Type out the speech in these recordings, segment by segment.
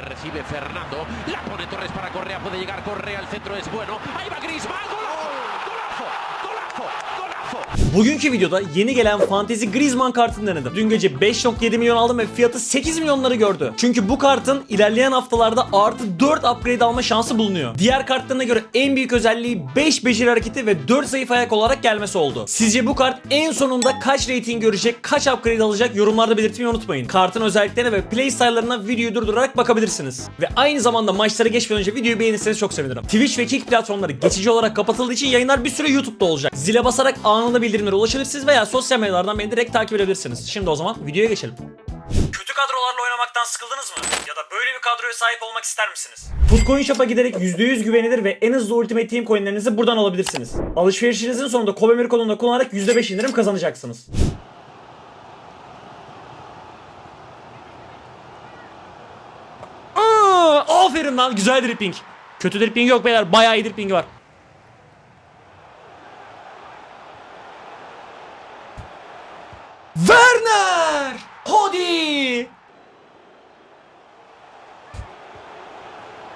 Recibe Fernando, la pone Torres para Correa, puede llegar Correa, el centro es bueno, ahí va Griezmann, golazo, golazo, golazo, golazo. Bugünkü videoda yeni gelen Fantasy Griezmann kartını denedim. Dün gece 5.7 milyon aldım ve fiyatı 8 milyonları gördü. Çünkü bu kartın ilerleyen haftalarda artı 4 upgrade alma şansı bulunuyor. Diğer kartlarına göre en büyük özelliği 5 beceri hareketi ve 4 zayıf ayak olarak gelmesi oldu. Sizce bu kart en sonunda kaç rating görecek, kaç upgrade alacak yorumlarda belirtmeyi unutmayın. Kartın özelliklerine ve playstyle'larına videoyu durdurarak bakabilirsiniz. Ve aynı zamanda maçlara geçmeden önce videoyu beğenirseniz çok sevinirim. Twitch ve Kick platformları geçici olarak kapatıldığı için yayınlar bir süre YouTube'da olacak. Zile basarak anında bildirimlere ulaşabilirsiniz veya sosyal medyalardan beni direkt takip edebilirsiniz. Şimdi o zaman videoya geçelim. Kötü kadrolarla oynamaktan sıkıldınız mı? Ya da böyle bir kadroya sahip olmak ister misiniz? Footcoin Shop'a giderek %100 güvenilir ve en hızlı Ultimate Team coinlerinizi buradan alabilirsiniz. Alışverişinizin sonunda Kobemir kodunu kullanarak %5 indirim kazanacaksınız. Aa, aferin lan güzel dripping. Kötü dripping yok beyler bayağı iyi dripping var. Werner! Hadi!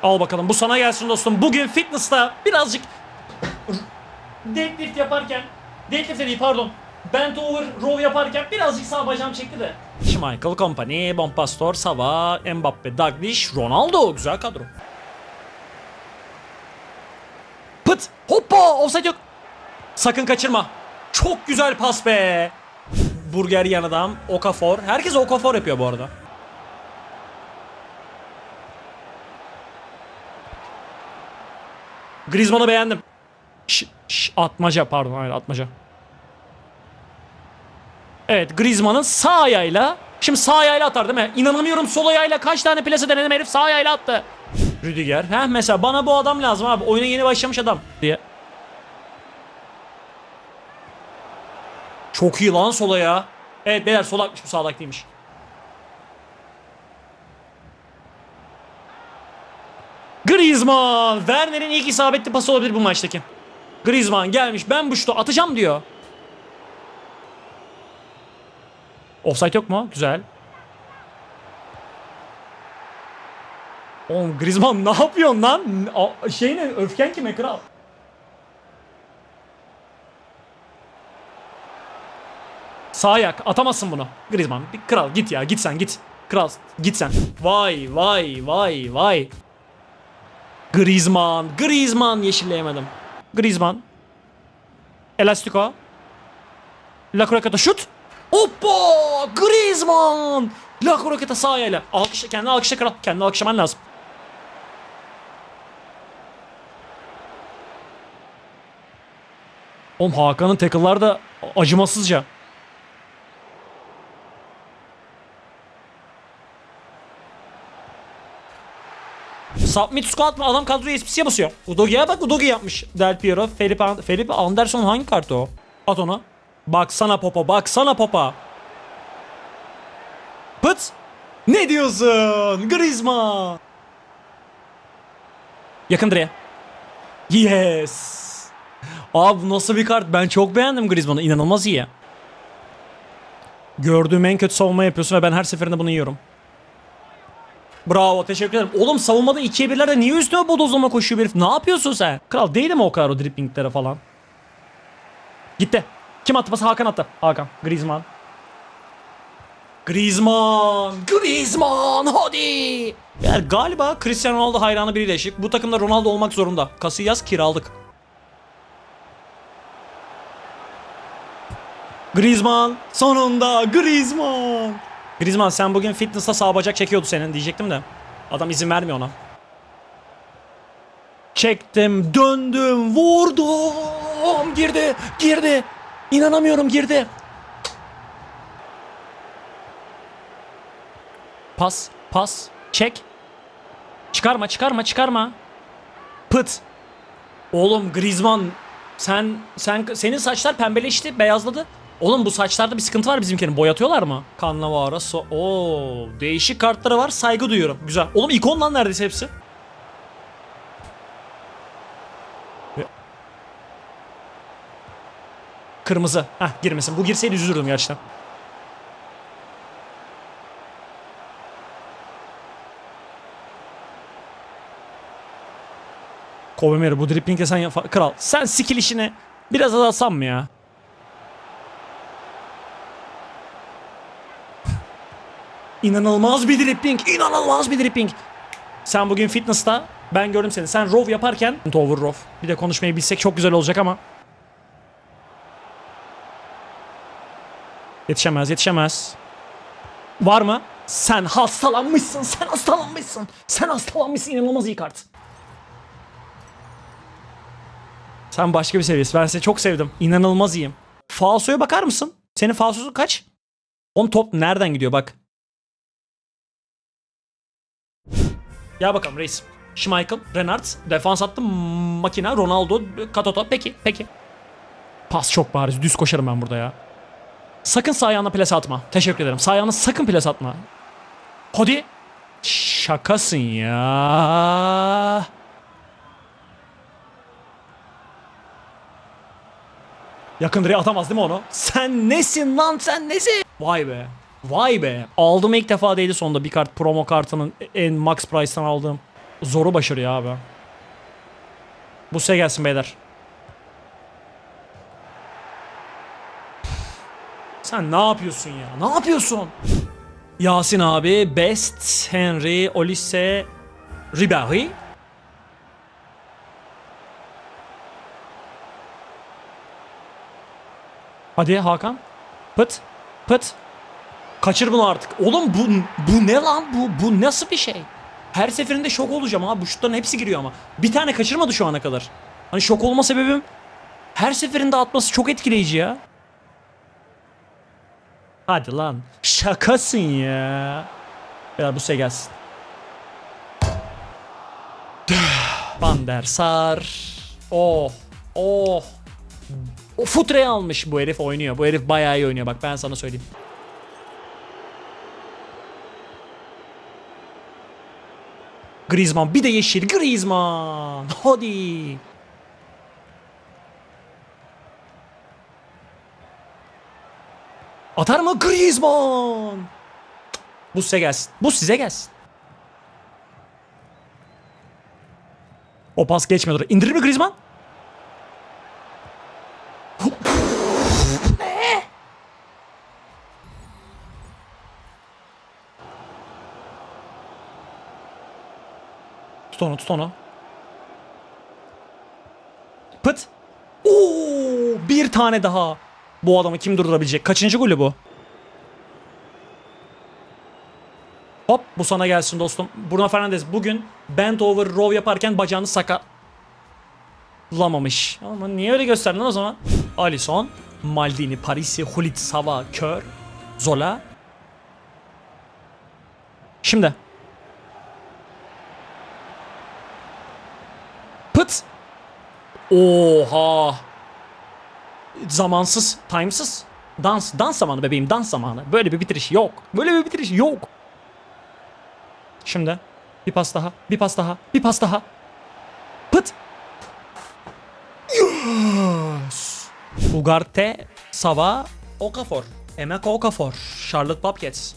Al bakalım bu sana gelsin dostum. Bugün fitness'ta birazcık deadlift yaparken deadlift de değil pardon. Bent over row yaparken birazcık sağ bacağım çekti de. Schmeichel Company, Bompastor, Sava, Mbappe, Dalglish, Ronaldo. Güzel kadro. Pıt! Hoppa! Offside yok. Sakın kaçırma. Çok güzel pas be. Burger yan adam. Okafor. Herkes Okafor yapıyor bu arada. Griezmann'ı beğendim. Ş, ş, atmaca pardon hayır atmaca. Evet Griezmann'ın sağ ayağıyla Şimdi sağ ayağıyla atar değil mi? İnanamıyorum sol ayağıyla kaç tane plase denedim herif sağ ayağıyla attı. Rüdiger. Heh mesela bana bu adam lazım abi. Oyuna yeni başlamış adam diye. Çok iyi lan sola ya. Evet beyler solakmış bu sağlak değilmiş. Griezmann. Werner'in ilk isabetli pası olabilir bu maçtaki. Griezmann gelmiş ben bu şutu atacağım diyor. Offside yok mu? Güzel. Oğlum Griezmann ne yapıyorsun lan? Şey ne? Öfken kime kral? Sağ ayak atamazsın bunu. Griezmann kral git ya git sen git. Kral git sen. Vay vay vay vay. Griezmann Griezmann yeşilleyemedim. Griezmann. Elastico. La Croqueta şut. Hoppa! Griezmann! La Croqueta sağ ayağıyla. Alkışla, kendini alkışla kral. Kendini alkışlaman lazım. Oğlum Hakan'ın tackle'lar da acımasızca. Submit squat mı? Adam kadroya SPC'ye basıyor. Udogi'ye bak Udogi yapmış. Del Piero, Felipe, An- Felipe Anderson hangi kartı o? At onu. Baksana popa, baksana popa. Pıt. Ne diyorsun? Griezmann. Yakın direğe. Yes. Abi bu nasıl bir kart? Ben çok beğendim Griezmann'ı. İnanılmaz iyi. Gördüğüm en kötü savunma yapıyorsun ve ben her seferinde bunu yiyorum. Bravo teşekkür ederim. Oğlum savunmada ikiye birlerde niye üstüme bodozlama koşuyor herif? Ne yapıyorsun sen? Kral değil mi o kadar o driplinglere falan? Gitti. Kim attı pası? Hakan attı. Hakan. Griezmann. Griezmann. Griezmann hadi. Yani galiba Cristiano Ronaldo hayranı biriyle eşlik. Bu takımda Ronaldo olmak zorunda. Casillas kiralık. Griezmann sonunda Griezmann. Griezmann sen bugün fitness'ta sağ bacak çekiyordu senin diyecektim de. Adam izin vermiyor ona. Çektim, döndüm, vurdum. Girdi, girdi. İnanamıyorum girdi. Pas, pas, çek. Çıkarma, çıkarma, çıkarma. Pıt. Oğlum Griezmann sen sen senin saçlar pembeleşti, beyazladı. Oğlum bu saçlarda bir sıkıntı var bizimkinin. Boyatıyorlar mı? Cannavaro, so Oo, değişik kartları var. Saygı duyuyorum. Güzel. Oğlum ikon lan neredeyse hepsi. Kırmızı. Hah girmesin. Bu girseydi üzülürdüm gerçekten. Kobe Mary bu driplingle sen yap kral. Sen skill işini biraz azaltsan mı ya? İnanılmaz bir dribbling. inanılmaz bir dribbling. Sen bugün fitness'ta ben gördüm seni. Sen row yaparken over row. Bir de konuşmayı bilsek çok güzel olacak ama. Yetişemez, yetişemez. Var mı? Sen hastalanmışsın, sen hastalanmışsın. Sen hastalanmışsın, inanılmaz iyi kart. Sen başka bir seviyesin. Ben seni çok sevdim. İnanılmaz iyiyim. Falso'ya bakar mısın? Senin falsosu kaç? On top nereden gidiyor bak. Ya bakalım reis. Schmeichel, Renard, defans attı, makina, Ronaldo, Katoto. Peki, peki. Pas çok bariz. Düz koşarım ben burada ya. Sakın sağ ayağına plas atma. Teşekkür ederim. Sağ ayağına sakın plas atma. Hadi. Şakasın ya. Yakın direğe atamaz değil mi onu? Sen nesin lan sen nesin? Vay be. Vay be. Aldım ilk defa değdi sonunda bir kart promo kartının en max price'tan aldığım. Zoru başarı ya abi. Bu size gelsin beyler. Sen ne yapıyorsun ya? Ne yapıyorsun? Yasin abi, Best, Henry, Olise, Ribéry. Hadi Hakan. Pıt. Pıt. Kaçır bunu artık. Oğlum bu bu ne lan? Bu bu nasıl bir şey? Her seferinde şok olacağım abi. Bu şutların hepsi giriyor ama. Bir tane kaçırmadı şu ana kadar. Hani şok olma sebebim her seferinde atması çok etkileyici ya. Hadi lan. Şakasın ya. Beyler bu size gelsin. Van der Sar. Oh. Oh. O futreyi almış bu herif oynuyor. Bu herif bayağı iyi oynuyor bak ben sana söyleyeyim. Griezmann bir de yeşil Griezmann. Hadi. Atar mı Griezmann? Bu size gelsin. Bu size gelsin. O pas geçmiyordur. İndirir mi Griezmann? Tut onu tut onu. Pıt. Oo, bir tane daha. Bu adamı kim durdurabilecek? Kaçıncı golü bu? Hop bu sana gelsin dostum. Bruno Fernandes bugün bent over row yaparken bacağını sakatlamamış. Ama niye öyle gösterdin o zaman? Alisson, Maldini, Parisi, Hulit, Sava, Kör, Zola. Şimdi. Pıt. Oha. Zamansız, timesız. Dans, dans zamanı bebeğim, dans zamanı. Böyle bir bitiriş yok. Böyle bir bitiriş yok. Şimdi bir pas daha, bir pas daha, bir pas daha. Pıt. Yes. Ugarte, Sava, Okafor. Emeka Okafor. Charlotte Bobcats.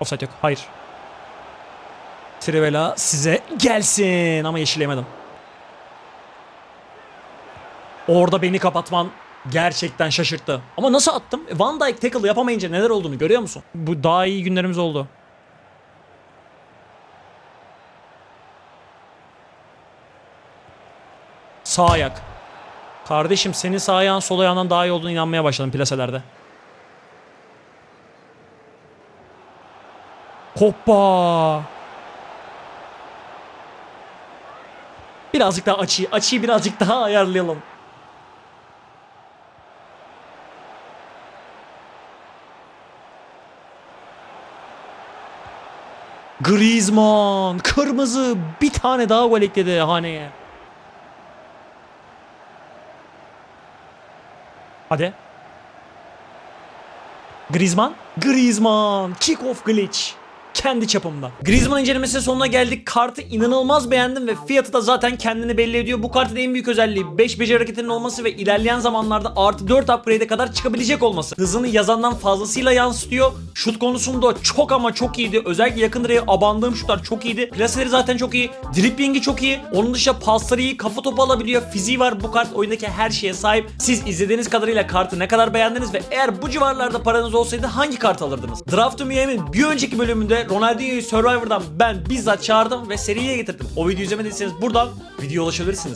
Offside yok. Hayır. Trivela size gelsin ama yeşillemedim. Orada beni kapatman gerçekten şaşırttı. Ama nasıl attım? Van Dijk tackle yapamayınca neler olduğunu görüyor musun? Bu daha iyi günlerimiz oldu. Sağ ayak. Kardeşim senin sağ ayağın sol ayağından daha iyi olduğunu inanmaya başladım plaselerde. Hoppa. Birazcık daha açıyı, açıyı birazcık daha ayarlayalım. Griezmann kırmızı bir tane daha gol ekledi haneye. Hadi. Griezmann. Griezmann. Kick off glitch. Kendi çapımda. Griezmann incelemesinin sonuna geldik. Kartı inanılmaz beğendim ve fiyatı da zaten kendini belli ediyor. Bu kartın en büyük özelliği 5 beceri hareketinin olması ve ilerleyen zamanlarda artı 4 upgrade'e kadar çıkabilecek olması. Hızını yazandan fazlasıyla yansıtıyor. Şut konusunda çok ama çok iyiydi. Özellikle yakın direğe abandığım şutlar çok iyiydi. Plaseleri zaten çok iyi. Dripling'i çok iyi. Onun dışında pasları iyi. Kafa topu alabiliyor. Fiziği var. Bu kart oyundaki her şeye sahip. Siz izlediğiniz kadarıyla kartı ne kadar beğendiniz ve eğer bu civarlarda paranız olsaydı hangi kart alırdınız? Draft Ümiye'min bir önceki bölümünde Ronaldinho'yu Survivor'dan ben bizzat çağırdım ve seriye getirdim. O videoyu izlemediyseniz buradan video ulaşabilirsiniz.